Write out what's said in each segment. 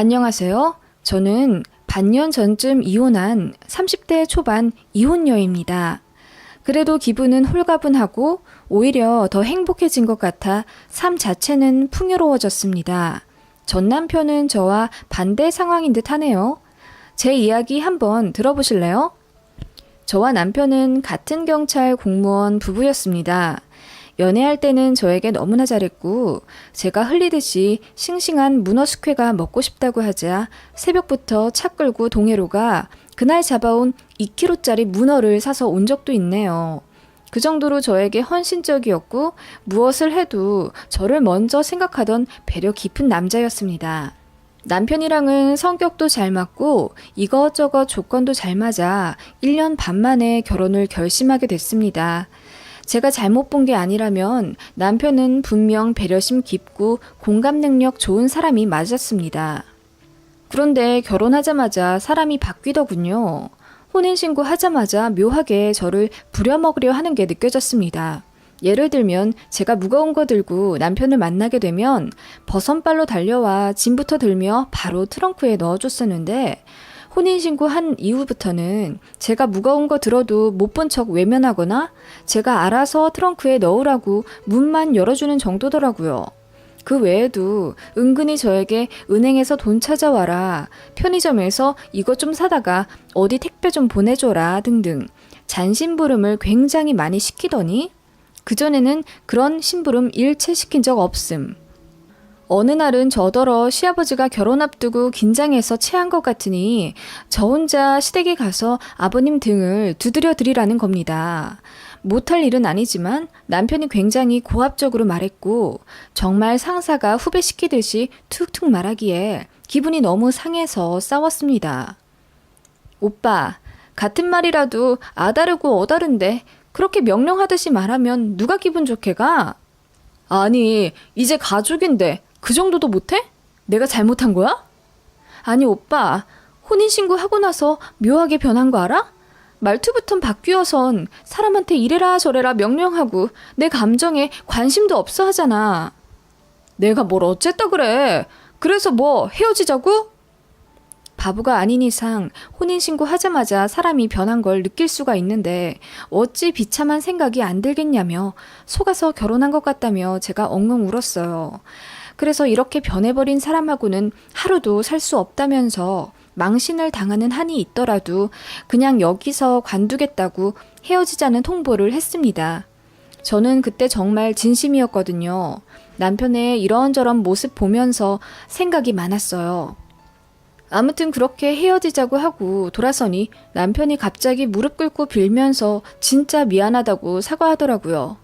안녕하세요. 저는 반년 전쯤 이혼한 30대 초반 이혼녀입니다. 그래도 기분은 홀가분하고 오히려 더 행복해진 것 같아 삶 자체는 풍요로워졌습니다. 전 남편은 저와 반대 상황인 듯 하네요. 제 이야기 한번 들어보실래요? 저와 남편은 같은 경찰 공무원 부부였습니다. 연애할 때는 저에게 너무나 잘했고, 제가 흘리듯이 싱싱한 문어 숙회가 먹고 싶다고 하자 새벽부터 차 끌고 동해로 가 그날 잡아온 2kg짜리 문어를 사서 온 적도 있네요. 그 정도로 저에게 헌신적이었고, 무엇을 해도 저를 먼저 생각하던 배려 깊은 남자였습니다. 남편이랑은 성격도 잘 맞고 이것저것 조건도 잘 맞아 1년 반 만에 결혼을 결심하게 됐습니다. 제가 잘못 본 게 아니라면 남편은 분명 배려심 깊고 공감 능력 좋은 사람이 맞았습니다. 그런데 결혼하자마자 사람이 바뀌더군요. 혼인신고 하자마자 묘하게 저를 부려먹으려 하는 게 느껴졌습니다. 예를 들면 제가 무거운 거 들고 남편을 만나게 되면 버선발로 달려와 짐부터 들며 바로 트렁크에 넣어줬었는데 혼인신고 한 이후부터는 제가 무거운 거 들어도 못 본 척 외면하거나 제가 알아서 트렁크에 넣으라고 문만 열어주는 정도더라고요. 그 외에도 은근히 저에게 은행에서 돈 찾아와라, 편의점에서 이것 좀 사다가 어디 택배 좀 보내줘라 등등 잔심부름을 굉장히 많이 시키더니 그전에는 그런 심부름 일체 시킨 적 없음. 어느 날은 저더러 시아버지가 결혼 앞두고 긴장해서 체한 것 같으니 저 혼자 시댁에 가서 아버님 등을 두드려 드리라는 겁니다. 못할 일은 아니지만 남편이 굉장히 고압적으로 말했고 정말 상사가 후배 시키듯이 툭툭 말하기에 기분이 너무 상해서 싸웠습니다. 오빠, 같은 말이라도 아다르고 어다른데 그렇게 명령하듯이 말하면 누가 기분 좋게 가? 아니, 이제 가족인데 그 정도도 못해? 내가 잘못한 거야? 아니, 오빠, 혼인신고 하고 나서 묘하게 변한 거 알아? 말투부터 바뀌어선 사람한테 이래라 저래라 명령하고 내 감정에 관심도 없어 하잖아. 내가 뭘 어쨌다 그래. 그래서 뭐 헤어지자고? 바보가 아닌 이상 혼인신고 하자마자 사람이 변한 걸 느낄 수가 있는데 어찌 비참한 생각이 안 들겠냐며 속아서 결혼한 것 같다며 제가 엉엉 울었어요. 그래서 이렇게 변해버린 사람하고는 하루도 살 수 없다면서 망신을 당하는 한이 있더라도 그냥 여기서 관두겠다고 헤어지자는 통보를 했습니다. 저는 그때 정말 진심이었거든요. 남편의 이런저런 모습 보면서 생각이 많았어요. 아무튼 그렇게 헤어지자고 하고 돌아서니 남편이 갑자기 무릎 꿇고 빌면서 진짜 미안하다고 사과하더라고요.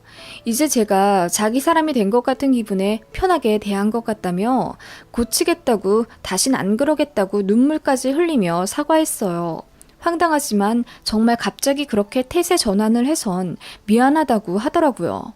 이제 제가 자기 사람이 된 것 같은 기분에 편하게 대한 것 같다며 고치겠다고 다신 안 그러겠다고 눈물까지 흘리며 사과했어요. 황당하지만 정말 갑자기 그렇게 태세 전환을 해선 미안하다고 하더라고요.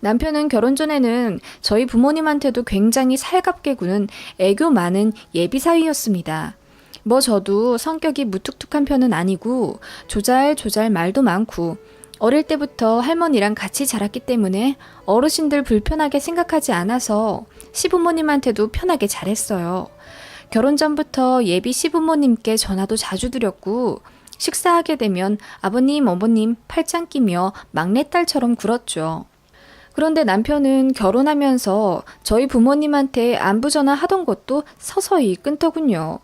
남편은 결혼 전에는 저희 부모님한테도 굉장히 살갑게 구는 애교 많은 예비 사위였습니다. 뭐 저도 성격이 무뚝뚝한 편은 아니고 조잘조잘 말도 많고 어릴 때부터 할머니랑 같이 자랐기 때문에 어르신들 불편하게 생각하지 않아서 시부모님한테도 편하게 잘했어요. 결혼 전부터 예비 시부모님께 전화도 자주 드렸고 식사하게 되면 아버님, 어머님 팔짱 끼며 막내딸처럼 굴었죠. 그런데 남편은 결혼하면서 저희 부모님한테 안부 전화 하던 것도 서서히 끊더군요.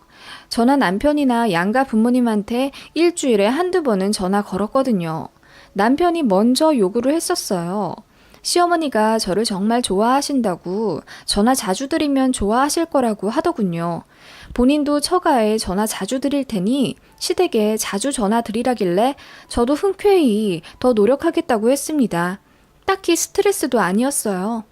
저나 남편이나 양가 부모님한테 일주일에 한두 번은 전화 걸었거든요. 남편이 먼저 요구를 했었어요. 시어머니가 저를 정말 좋아하신다고 전화 자주 드리면 좋아하실 거라고 하더군요. 본인도 처가에 전화 자주 드릴 테니 시댁에 자주 전화 드리라길래 저도 흔쾌히 더 노력하겠다고 했습니다. 딱히 스트레스도 아니었어요.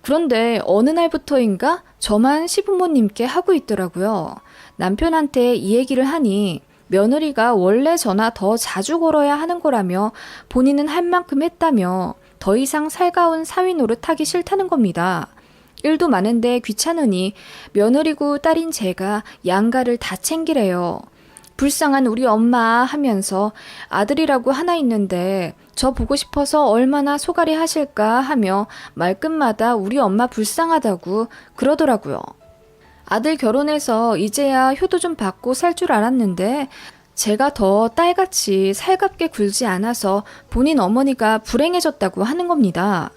그런데 어느 날부터인가 저만 시부모님께 하고 있더라고요. 남편한테 이 얘기를 하니 며느리가 원래 전화 더 자주 걸어야 하는 거라며 본인은 할 만큼 했다며 더 이상 살가운 사위 노릇하기 싫다는 겁니다. 일도 많은데 귀찮으니 며느리고 딸인 제가 양가를 다 챙기래요. 불쌍한 우리 엄마 하면서 아들이라고 하나 있는데 저 보고 싶어서 얼마나 소갈이 하실까 하며 말끝마다 우리 엄마 불쌍하다고 그러더라고요. 아들 결혼해서 이제야 효도 좀 받고 살 줄 알았는데 제가 더 딸같이 살갑게 굴지 않아서 본인 어머니가 불행해졌다고 하는 겁니다.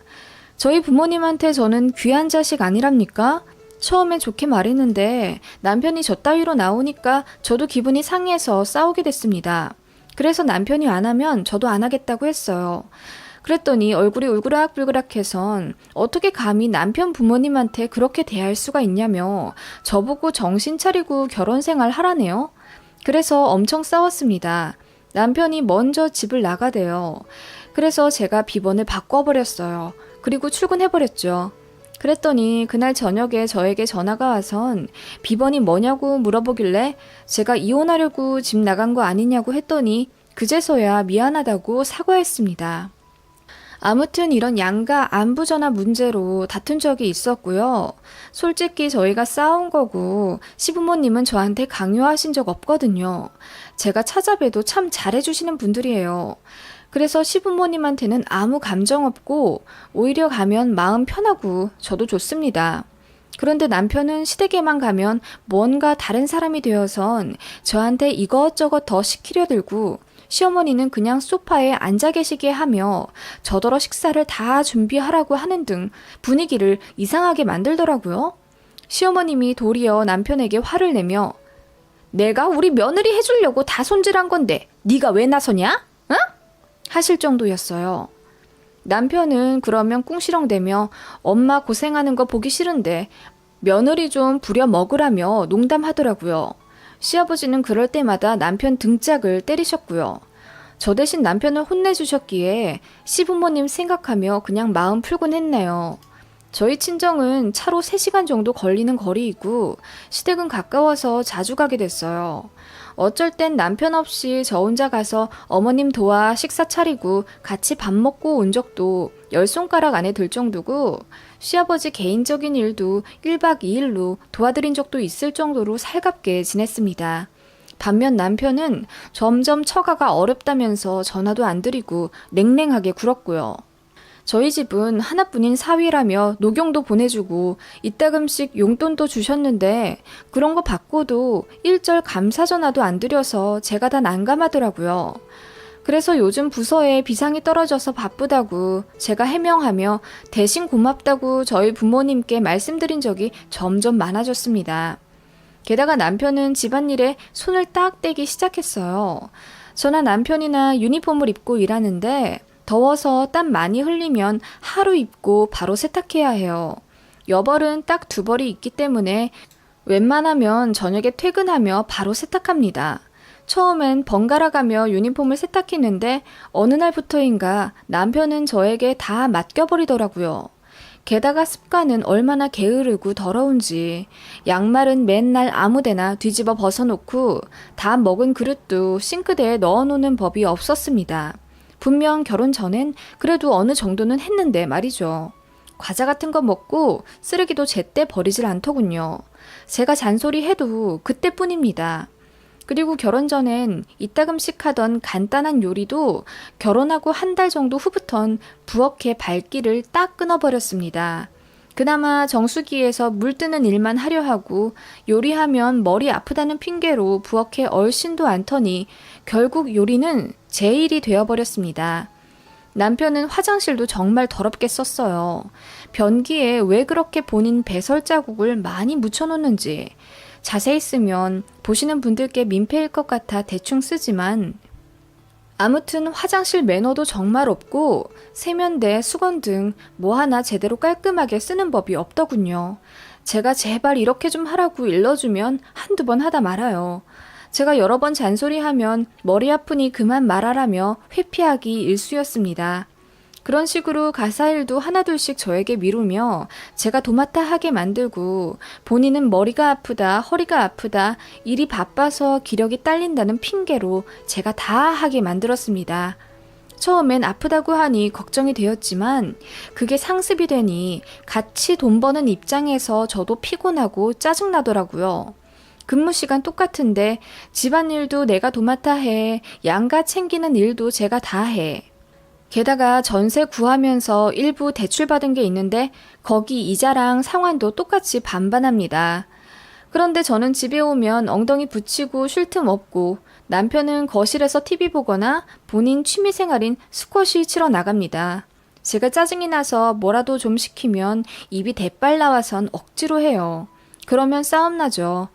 저희 부모님한테 저는 귀한 자식 아니랍니까? 처음엔 좋게 말했는데 남편이 저 따위로 나오니까 저도 기분이 상해서 싸우게 됐습니다. 그래서 남편이 안 하면 저도 안 하겠다고 했어요. 그랬더니 얼굴이 울그락불그락해선 어떻게 감히 남편 부모님한테 그렇게 대할 수가 있냐며 저보고 정신 차리고 결혼 생활 하라네요. 그래서 엄청 싸웠습니다. 남편이 먼저 집을 나가대요. 그래서 제가 비번을 바꿔버렸어요. 그리고 출근해버렸죠. 그랬더니 그날 저녁에 저에게 전화가 와선 비번이 뭐냐고 물어보길래 제가 이혼하려고 집 나간 거 아니냐고 했더니 그제서야 미안하다고 사과했습니다. 아무튼 이런 양가 안부 전화 문제로 다툰 적이 있었고요. 솔직히 저희가 싸운 거고 시부모님은 저한테 강요하신 적 없거든요. 제가 찾아뵈도 참 잘해주시는 분들이에요. 그래서 시부모님한테는 아무 감정 없고 오히려 가면 마음 편하고 저도 좋습니다. 그런데 남편은 시댁에만 가면 뭔가 다른 사람이 되어선 저한테 이것저것 더 시키려 들고 시어머니는 그냥 소파에 앉아 계시게 하며 저더러 식사를 다 준비하라고 하는 등 분위기를 이상하게 만들더라고요. 시어머님이 도리어 남편에게 화를 내며 내가 우리 며느리 해주려고 다 손질한 건데 네가 왜 나서냐? 응? 하실 정도였어요. 남편은 그러면 꿍시렁대며 엄마 고생하는 거 보기 싫은데 며느리 좀 부려 먹으라며 농담하더라고요. 시아버지는 그럴 때마다 남편 등짝을 때리셨고요. 저 대신 남편을 혼내주셨기에 시부모님 생각하며 그냥 마음 풀곤 했네요. 저희 친정은 차로 3시간 정도 걸리는 거리이고 시댁은 가까워서 자주 가게 됐어요. 어쩔 땐 남편 없이 저 혼자 가서 어머님 도와 식사 차리고 같이 밥 먹고 온 적도 열 손가락 안에 들 정도고 시아버지 개인적인 일도 1박 2일로 도와드린 적도 있을 정도로 살갑게 지냈습니다. 반면 남편은 점점 처가가 어렵다면서 전화도 안 드리고 냉랭하게 굴었고요. 저희 집은 하나뿐인 사위라며 녹용도 보내주고 이따금씩 용돈도 주셨는데 그런 거 받고도 일절 감사 전화도 안 드려서 제가 다 난감하더라고요. 그래서 요즘 부서에 비상이 떨어져서 바쁘다고 제가 해명하며 대신 고맙다고 저희 부모님께 말씀드린 적이 점점 많아졌습니다. 게다가 남편은 집안일에 손을 딱 떼기 시작했어요. 저나 남편이나 유니폼을 입고 일하는데 더워서 땀 많이 흘리면 하루 입고 바로 세탁해야 해요. 여벌은 딱 두 벌이 있기 때문에 웬만하면 저녁에 퇴근하며 바로 세탁합니다. 처음엔 번갈아 가며 유니폼을 세탁했는데 어느 날부터인가 남편은 저에게 다 맡겨버리더라고요. 게다가 습관은 얼마나 게으르고 더러운지 양말은 맨날 아무데나 뒤집어 벗어놓고 다 먹은 그릇도 싱크대에 넣어놓는 법이 없었습니다. 분명 결혼 전엔 그래도 어느 정도는 했는데 말이죠. 과자 같은 거 먹고 쓰레기도 제때 버리질 않더군요. 제가 잔소리 해도 그때뿐입니다. 그리고 결혼 전엔 이따금씩 하던 간단한 요리도 결혼하고 한 달 정도 후부턴 부엌의 발길을 딱 끊어버렸습니다. 그나마 정수기에서 물 뜨는 일만 하려 하고 요리하면 머리 아프다는 핑계로 부엌에 얼씬도 않더니 결국 요리는 제 일이 되어버렸습니다. 남편은 화장실도 정말 더럽게 썼어요. 변기에 왜 그렇게 본인 배설 자국을 많이 묻혀놓는지 자세히 쓰면 보시는 분들께 민폐일 것 같아 대충 쓰지만 아무튼 화장실 매너도 정말 없고 세면대, 수건 등 뭐 하나 제대로 깔끔하게 쓰는 법이 없더군요. 제가 제발 이렇게 좀 하라고 일러주면 한두 번 하다 말아요. 제가 여러 번 잔소리하면 머리 아프니 그만 말하라며 회피하기 일쑤였습니다. 그런 식으로 가사 일도 하나둘씩 저에게 미루며 제가 도맡아 하게 만들고 본인은 머리가 아프다, 허리가 아프다, 일이 바빠서 기력이 딸린다는 핑계로 제가 다 하게 만들었습니다. 처음엔 아프다고 하니 걱정이 되었지만 그게 상습이 되니 같이 돈 버는 입장에서 저도 피곤하고 짜증나더라고요. 근무 시간 똑같은데 집안일도 내가 도맡아 해, 양가 챙기는 일도 제가 다 해. 게다가 전세 구하면서 일부 대출받은 게 있는데 거기 이자랑 상환도 똑같이 반반합니다. 그런데 저는 집에 오면 엉덩이 붙이고 쉴 틈 없고 남편은 거실에서 TV 보거나 본인 취미 생활인 스쿼시 치러 나갑니다. 제가 짜증이 나서 뭐라도 좀 시키면 입이 대빨 나와선 억지로 해요. 그러면 싸움 나죠.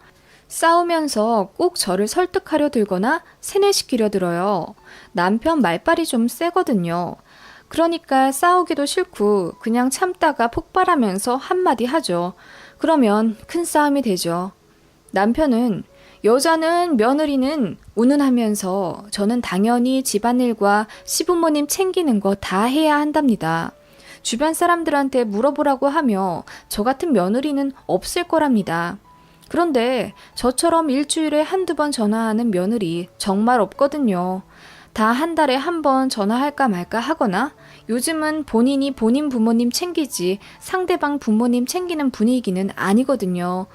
싸우면서 꼭 저를 설득하려 들거나 세뇌시키려 들어요. 남편 말빨이 좀 세거든요. 그러니까 싸우기도 싫고 그냥 참다가 폭발하면서 한마디 하죠. 그러면 큰 싸움이 되죠. 남편은 여자는 며느리는 운운하면서 저는 당연히 집안일과 시부모님 챙기는 거 다 해야 한답니다. 주변 사람들한테 물어보라고 하며 저 같은 며느리는 없을 거랍니다. 그런데 저처럼 일주일에 한두 번 전화하는 며느리 정말 없거든요. 다 한 달에 한 번 전화할까 말까 하거나 요즘은 본인이 본인 부모님 챙기지 상대방 부모님 챙기는 분위기는 아니거든요.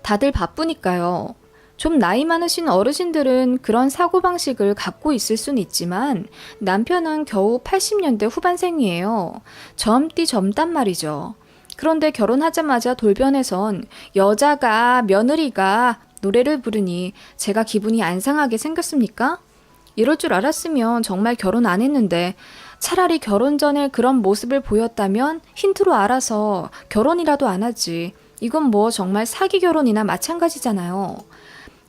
다들 바쁘니까요. 좀 나이 많으신 어르신들은 그런 사고방식을 갖고 있을 순 있지만 남편은 겨우 80년대 후반생이에요. 젊디 젊단 말이죠. 그런데 결혼하자마자 돌변해선 여자가 며느리가 노래를 부르니 제가 기분이 안 상하게 생겼습니까? 이럴 줄 알았으면 정말 결혼 안 했는데 차라리 결혼 전에 그런 모습을 보였다면 힌트로 알아서 결혼이라도 안 하지. 이건 뭐 정말 사기 결혼이나 마찬가지잖아요.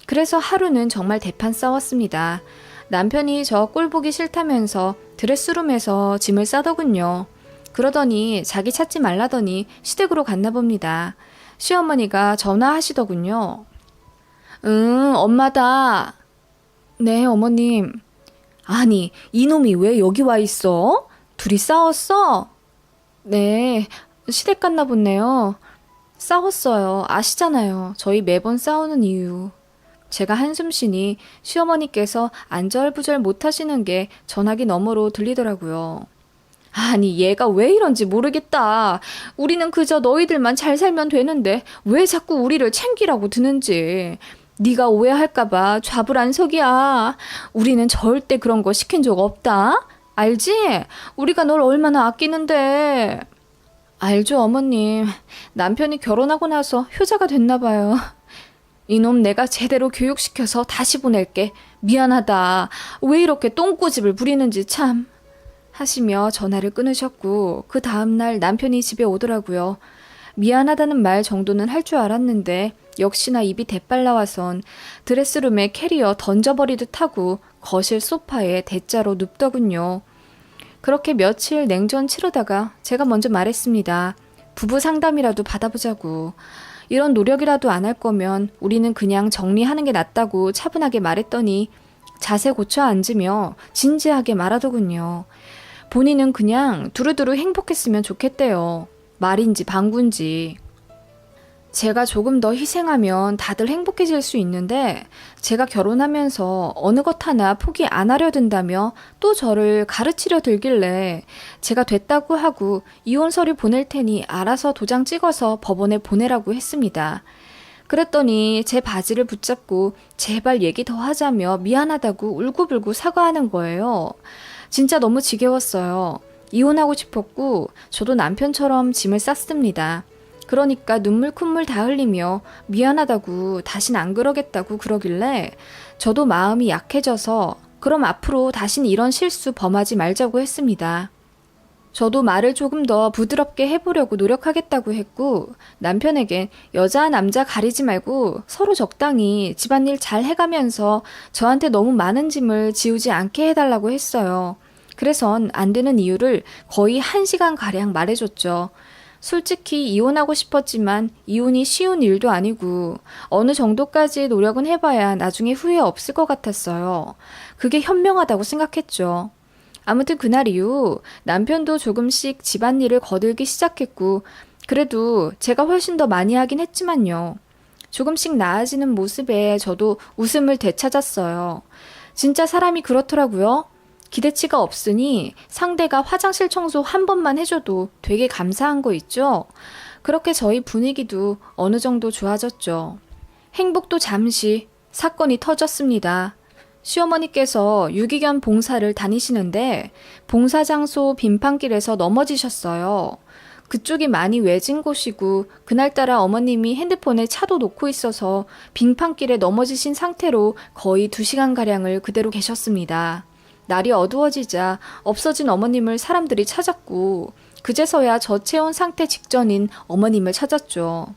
그래서 하루는 정말 대판 싸웠습니다. 남편이 저 꼴보기 싫다면서 드레스룸에서 짐을 싸더군요. 그러더니 자기 찾지 말라더니 시댁으로 갔나 봅니다. 시어머니가 전화하시더군요. 응, 엄마다. 네, 어머님. 아니, 이놈이 왜 여기 와 있어? 둘이 싸웠어? 네, 시댁 갔나 보네요. 싸웠어요. 아시잖아요. 저희 매번 싸우는 이유. 제가 한숨 쉬니 시어머니께서 안절부절 못하시는 게 전화기 너머로 들리더라고요. 아니, 얘가 왜 이런지 모르겠다. 우리는 그저 너희들만 잘 살면 되는데 왜 자꾸 우리를 챙기라고 드는지. 네가 오해할까봐 좌불안석이야. 우리는 절대 그런 거 시킨 적 없다. 알지? 우리가 널 얼마나 아끼는데. 알죠, 어머님. 남편이 결혼하고 나서 효자가 됐나 봐요. 이놈 내가 제대로 교육시켜서 다시 보낼게. 미안하다. 왜 이렇게 똥꼬집을 부리는지 참. 하시며 전화를 끊으셨고, 그 다음날 남편이 집에 오더라고요. 미안하다는 말 정도는 할 줄 알았는데, 역시나 입이 대빨 나와선 드레스룸에 캐리어 던져버리듯 하고 거실 소파에 대자로 눕더군요. 그렇게 며칠 냉전 치르다가 제가 먼저 말했습니다. 부부 상담이라도 받아보자고. 이런 노력이라도 안 할 거면 우리는 그냥 정리하는 게 낫다고 차분하게 말했더니 자세 고쳐 앉으며 진지하게 말하더군요. 본인은 그냥 두루두루 행복했으면 좋겠대요. 말인지 방구인지. 제가 조금 더 희생하면 다들 행복해질 수 있는데 제가 결혼하면서 어느 것 하나 포기 안 하려 든다며 또 저를 가르치려 들길래 제가 됐다고 하고 이혼 서류 보낼 테니 알아서 도장 찍어서 법원에 보내라고 했습니다. 그랬더니 제 바지를 붙잡고 제발 얘기 더 하자며 미안하다고 울고불고 사과하는 거예요. 진짜 너무 지겨웠어요. 이혼하고 싶었고 저도 남편처럼 짐을 쌌습니다. 그러니까 눈물 콧물 다 흘리며 미안하다고 다신 안 그러겠다고 그러길래 저도 마음이 약해져서 그럼 앞으로 다신 이런 실수 범하지 말자고 했습니다. 저도 말을 조금 더 부드럽게 해보려고 노력하겠다고 했고 남편에겐 여자 남자 가리지 말고 서로 적당히 집안일 잘 해가면서 저한테 너무 많은 짐을 지우지 않게 해달라고 했어요. 그래선 안 되는 이유를 거의 한 시간 가량 말해줬죠. 솔직히 이혼하고 싶었지만 이혼이 쉬운 일도 아니고 어느 정도까지 노력은 해봐야 나중에 후회 없을 것 같았어요. 그게 현명하다고 생각했죠. 아무튼 그날 이후 남편도 조금씩 집안일을 거들기 시작했고 그래도 제가 훨씬 더 많이 하긴 했지만요. 조금씩 나아지는 모습에 저도 웃음을 되찾았어요. 진짜 사람이 그렇더라고요. 기대치가 없으니 상대가 화장실 청소 한 번만 해줘도 되게 감사한 거 있죠? 그렇게 저희 분위기도 어느 정도 좋아졌죠. 행복도 잠시 사건이 터졌습니다. 시어머니께서 유기견 봉사를 다니시는데 봉사 장소 빈판길에서 넘어지셨어요. 그쪽이 많이 외진 곳이고 그날따라 어머님이 핸드폰에 차도 놓고 있어서 빙판길에 넘어지신 상태로 거의 두 시간 가량을 그대로 계셨습니다. 날이 어두워지자 없어진 어머님을 사람들이 찾았고 그제서야 저체온 상태 직전인 어머님을 찾았죠.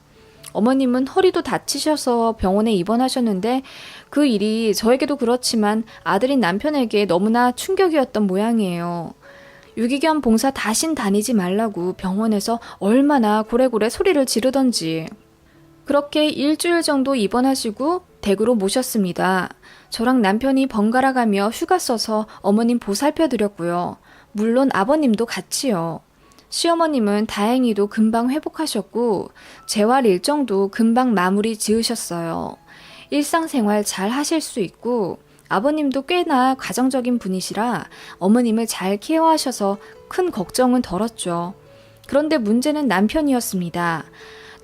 어머님은 허리도 다치셔서 병원에 입원하셨는데 그 일이 저에게도 그렇지만 아들인 남편에게 너무나 충격이었던 모양이에요. 유기견 봉사 다신 다니지 말라고 병원에서 얼마나 고래고래 소리를 지르던지. 그렇게 일주일 정도 입원하시고 댁으로 모셨습니다. 저랑 남편이 번갈아 가며 휴가 써서 어머님 보살펴 드렸고요. 물론 아버님도 같이요. 시어머님은 다행히도 금방 회복하셨고 재활 일정도 금방 마무리 지으셨어요. 일상생활 잘 하실 수 있고 아버님도 꽤나 가정적인 분이시라 어머님을 잘 케어하셔서 큰 걱정은 덜었죠. 그런데 문제는 남편이었습니다.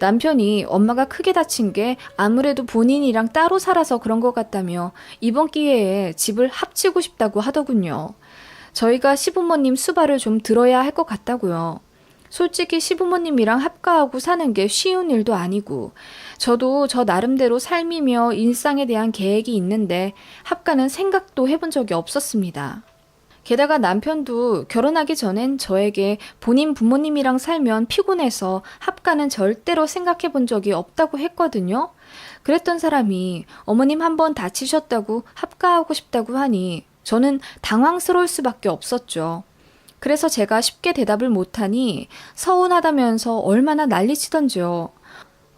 남편이 엄마가 크게 다친 게 아무래도 본인이랑 따로 살아서 그런 것 같다며 이번 기회에 집을 합치고 싶다고 하더군요. 저희가 시부모님 수발을 좀 들어야 할 것 같다고요. 솔직히 시부모님이랑 합가하고 사는 게 쉬운 일도 아니고, 저도 저 나름대로 삶이며 일상에 대한 계획이 있는데, 합가는 생각도 해본 적이 없었습니다. 게다가 남편도 결혼하기 전엔 저에게 본인 부모님이랑 살면 피곤해서 합가는 절대로 생각해 본 적이 없다고 했거든요. 그랬던 사람이 어머님 한 번 다치셨다고 합가하고 싶다고 하니 저는 당황스러울 수밖에 없었죠. 그래서 제가 쉽게 대답을 못하니 서운하다면서 얼마나 난리치던지요.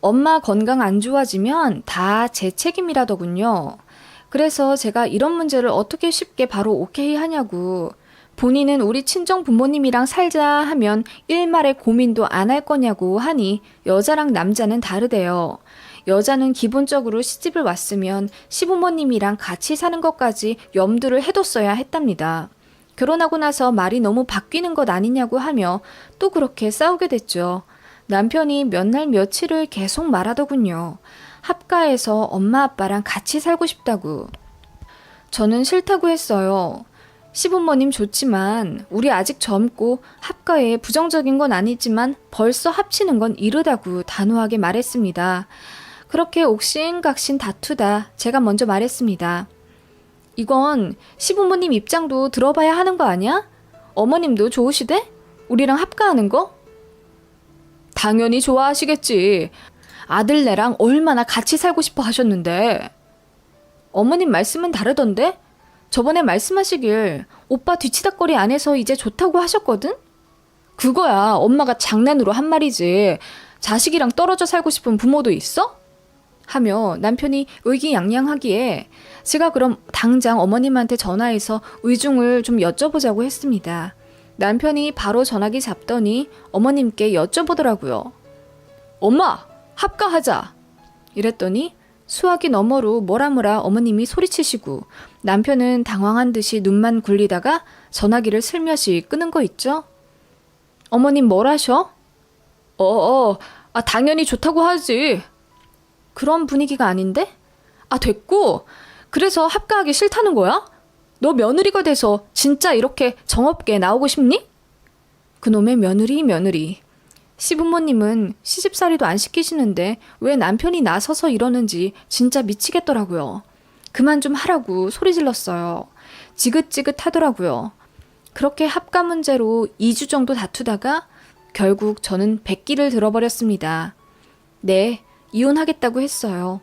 엄마 건강 안 좋아지면 다 제 책임이라더군요. 그래서 제가 이런 문제를 어떻게 쉽게 바로 오케이 하냐고. 본인은 우리 친정 부모님이랑 살자 하면 일말의 고민도 안 할 거냐고 하니 여자랑 남자는 다르대요. 여자는 기본적으로 시집을 왔으면 시부모님이랑 같이 사는 것까지 염두를 해뒀어야 했답니다. 결혼하고 나서 말이 너무 바뀌는 것 아니냐고 하며 또 그렇게 싸우게 됐죠. 남편이 몇 날 며칠을 계속 말하더군요. 합가해서 엄마 아빠랑 같이 살고 싶다고. 저는 싫다고 했어요. 시부모님 좋지만 우리 아직 젊고 합가에 부정적인 건 아니지만 벌써 합치는 건 이르다고 단호하게 말했습니다. 그렇게 옥신각신 다투다 제가 먼저 말했습니다. 이건 시부모님 입장도 들어봐야 하는 거 아니야? 어머님도 좋으시대? 우리랑 합가하는 거? 당연히 좋아하시겠지. 아들네랑 얼마나 같이 살고 싶어 하셨는데. 어머님 말씀은 다르던데? 저번에 말씀하시길 오빠 뒤치다거리 안 해서 이제 좋다고 하셨거든? 그거야 엄마가 장난으로 한 말이지. 자식이랑 떨어져 살고 싶은 부모도 있어? 하며 남편이 의기양양하기에 제가 그럼 당장 어머님한테 전화해서 의중을 좀 여쭤보자고 했습니다. 남편이 바로 전화기 잡더니 어머님께 여쭤보더라고요. 엄마, 합가하자. 이랬더니 수화기 너머로 뭐라 뭐라 어머님이 소리치시고 남편은 당황한 듯이 눈만 굴리다가 전화기를 슬며시 끄는 거 있죠? 어머님 뭘 하셔? 어어, 아, 당연히 좋다고 하지. 그런 분위기가 아닌데? 아, 됐고. 그래서 합가하기 싫다는 거야? 너 며느리가 돼서 진짜 이렇게 정없게 나오고 싶니? 그놈의 며느리, 며느리. 시부모님은 시집살이도 안 시키시는데 왜 남편이 나서서 이러는지 진짜 미치겠더라고요. 그만 좀 하라고 소리 질렀어요. 지긋지긋 하더라고요. 그렇게 합가 문제로 2주 정도 다투다가 결국 저는 백기를 들어버렸습니다. 네, 이혼하겠다고 했어요.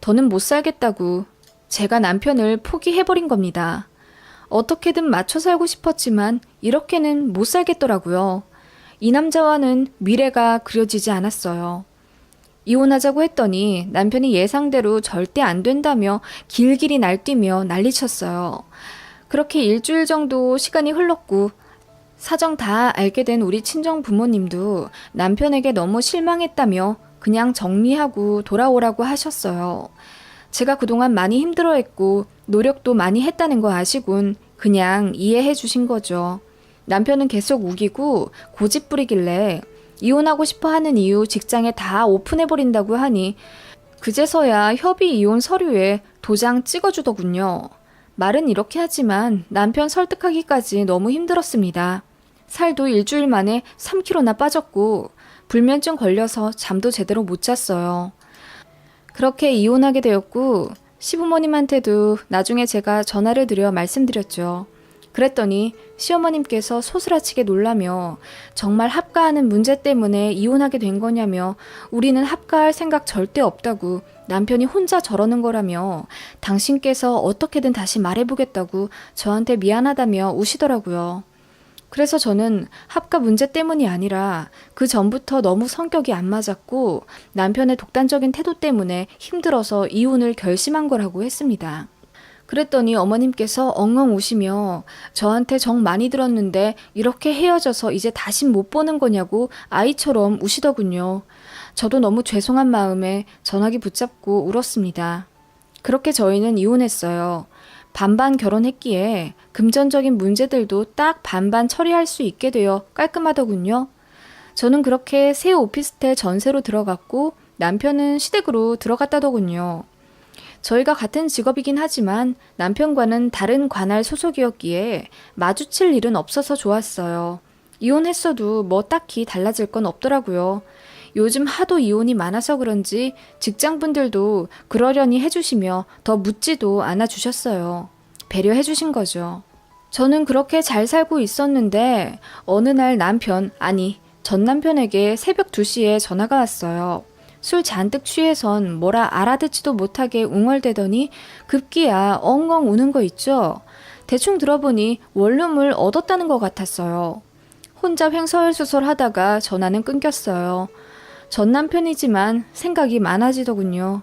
더는 못 살겠다고 제가 남편을 포기해버린 겁니다. 어떻게든 맞춰 살고 싶었지만 이렇게는 못 살겠더라고요. 이 남자와는 미래가 그려지지 않았어요. 이혼하자고 했더니 남편이 예상대로 절대 안 된다며 길길이 날뛰며 난리쳤어요. 그렇게 일주일 정도 시간이 흘렀고 사정 다 알게 된 우리 친정 부모님도 남편에게 너무 실망했다며 그냥 정리하고 돌아오라고 하셨어요. 제가 그동안 많이 힘들어했고 노력도 많이 했다는 거 아시군 그냥 이해해 주신 거죠. 남편은 계속 우기고 고집 부리길래 이혼하고 싶어 하는 이유 직장에 다 오픈해 버린다고 하니 그제서야 협의 이혼 서류에 도장 찍어주더군요. 말은 이렇게 하지만 남편 설득하기까지 너무 힘들었습니다. 살도 일주일 만에 3kg나 빠졌고 불면증 걸려서 잠도 제대로 못 잤어요. 그렇게 이혼하게 되었고 시부모님한테도 나중에 제가 전화를 드려 말씀드렸죠. 그랬더니 시어머님께서 소스라치게 놀라며 정말 합가하는 문제 때문에 이혼하게 된 거냐며 우리는 합가할 생각 절대 없다고 남편이 혼자 저러는 거라며 당신께서 어떻게든 다시 말해보겠다고 저한테 미안하다며 우시더라고요. 그래서 저는 합가 문제 때문이 아니라 그 전부터 너무 성격이 안 맞았고 남편의 독단적인 태도 때문에 힘들어서 이혼을 결심한 거라고 했습니다. 그랬더니 어머님께서 엉엉 우시며 저한테 정 많이 들었는데 이렇게 헤어져서 이제 다신 못 보는 거냐고 아이처럼 우시더군요. 저도 너무 죄송한 마음에 전화기 붙잡고 울었습니다. 그렇게 저희는 이혼했어요. 반반 결혼했기에 금전적인 문제들도 딱 반반 처리할 수 있게 되어 깔끔하더군요. 저는 그렇게 새 오피스텔 전세로 들어갔고 남편은 시댁으로 들어갔다더군요. 저희가 같은 직업이긴 하지만 남편과는 다른 관할 소속이었기에 마주칠 일은 없어서 좋았어요. 이혼했어도 뭐 딱히 달라질 건 없더라고요. 요즘 하도 이혼이 많아서 그런지 직장분들도 그러려니 해주시며 더 묻지도 않아 주셨어요. 배려해 주신 거죠. 저는 그렇게 잘 살고 있었는데 어느 날 남편, 아니, 전 남편에게 새벽 2시에 전화가 왔어요. 술 잔뜩 취해선 뭐라 알아듣지도 못하게 웅얼대더니 급기야 엉엉 우는 거 있죠? 대충 들어보니 원룸을 얻었다는 것 같았어요. 혼자 횡설수설 하다가 전화는 끊겼어요. 전 남편이지만 생각이 많아지더군요.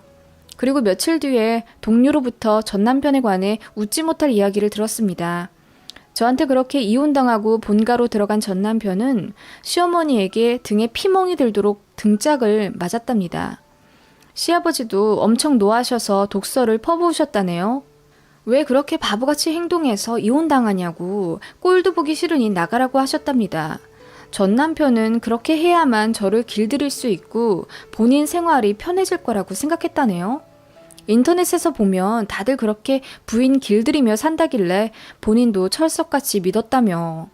그리고 며칠 뒤에 동료로부터 전 남편에 관해 웃지 못할 이야기를 들었습니다. 저한테 그렇게 이혼당하고 본가로 들어간 전 남편은 시어머니에게 등에 피멍이 들도록 등짝을 맞았답니다. 시아버지도 엄청 노하셔서 독서를 퍼부으셨다네요. 왜 그렇게 바보같이 행동해서 이혼당하냐고 꼴도 보기 싫으니 나가라고 하셨답니다. 전 남편은 그렇게 해야만 저를 길들일 수 있고 본인 생활이 편해질 거라고 생각했다네요. 인터넷에서 보면 다들 그렇게 부인 길들이며 산다길래 본인도 철석같이 믿었다며.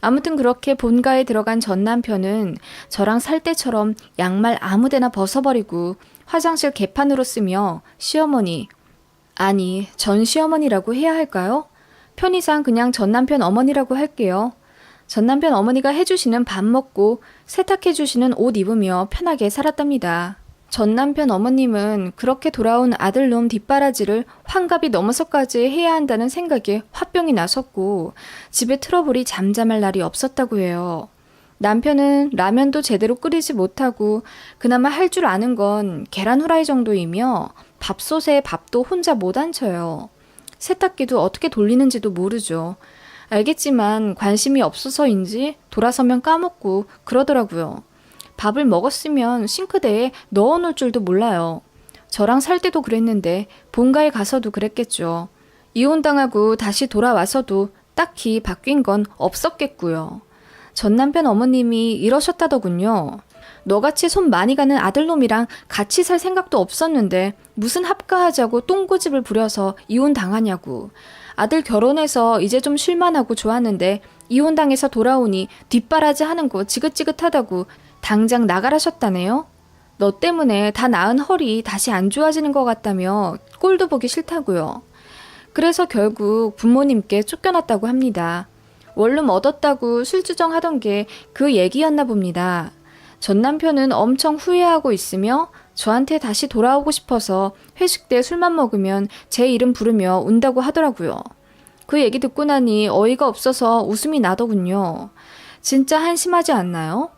아무튼 그렇게 본가에 들어간 전 남편은 저랑 살 때처럼 양말 아무 데나 벗어버리고 화장실 개판으로 쓰며 시어머니, 아니, 전 시어머니라고 해야 할까요? 편의상 그냥 전 남편 어머니라고 할게요. 전 남편 어머니가 해주시는 밥 먹고 세탁해주시는 옷 입으며 편하게 살았답니다. 전 남편 어머님은 그렇게 돌아온 아들놈 뒷바라지를 환갑이 넘어서까지 해야 한다는 생각에 화병이 나섰고 집에 트러블이 잠잠할 날이 없었다고 해요. 남편은 라면도 제대로 끓이지 못하고 그나마 할 줄 아는 건 계란 후라이 정도이며 밥솥에 밥도 혼자 못 앉혀요. 세탁기도 어떻게 돌리는지도 모르죠. 알겠지만 관심이 없어서인지 돌아서면 까먹고 그러더라고요. 밥을 먹었으면 싱크대에 넣어 놓을 줄도 몰라요. 저랑 살 때도 그랬는데 본가에 가서도 그랬겠죠. 이혼당하고 다시 돌아와서도 딱히 바뀐 건 없었겠고요. 전 남편 어머님이 이러셨다더군요. 너같이 손 많이 가는 아들놈이랑 같이 살 생각도 없었는데 무슨 합가하자고 똥고집을 부려서 이혼당하냐고. 아들 결혼해서 이제 좀 쉴만하고 좋았는데 이혼당해서 돌아오니 뒷바라지 하는 거 지긋지긋하다고 당장 나가라셨다네요. 너 때문에 다 나은 허리 다시 안 좋아지는 것 같다며 꼴도 보기 싫다고요. 그래서 결국 부모님께 쫓겨났다고 합니다. 원룸 얻었다고 술주정 하던 게 그 얘기였나 봅니다. 전 남편은 엄청 후회하고 있으며 저한테 다시 돌아오고 싶어서 회식 때 술만 먹으면 제 이름 부르며 운다고 하더라고요. 그 얘기 듣고 나니 어이가 없어서 웃음이 나더군요. 진짜 한심하지 않나요?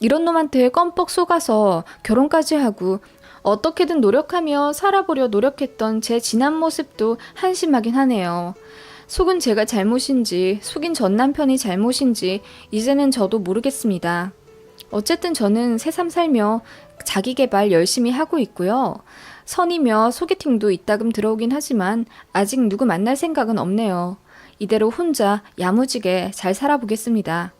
이런 놈한테 껌뻑 속아서 결혼까지 하고 어떻게든 노력하며 살아보려 노력했던 제 지난 모습도 한심하긴 하네요. 속은 제가 잘못인지, 속인 전 남편이 잘못인지, 이제는 저도 모르겠습니다. 어쨌든 저는 새삼 살며 자기 개발 열심히 하고 있고요. 선이며 소개팅도 이따금 들어오긴 하지만 아직 누구 만날 생각은 없네요. 이대로 혼자 야무지게 잘 살아보겠습니다.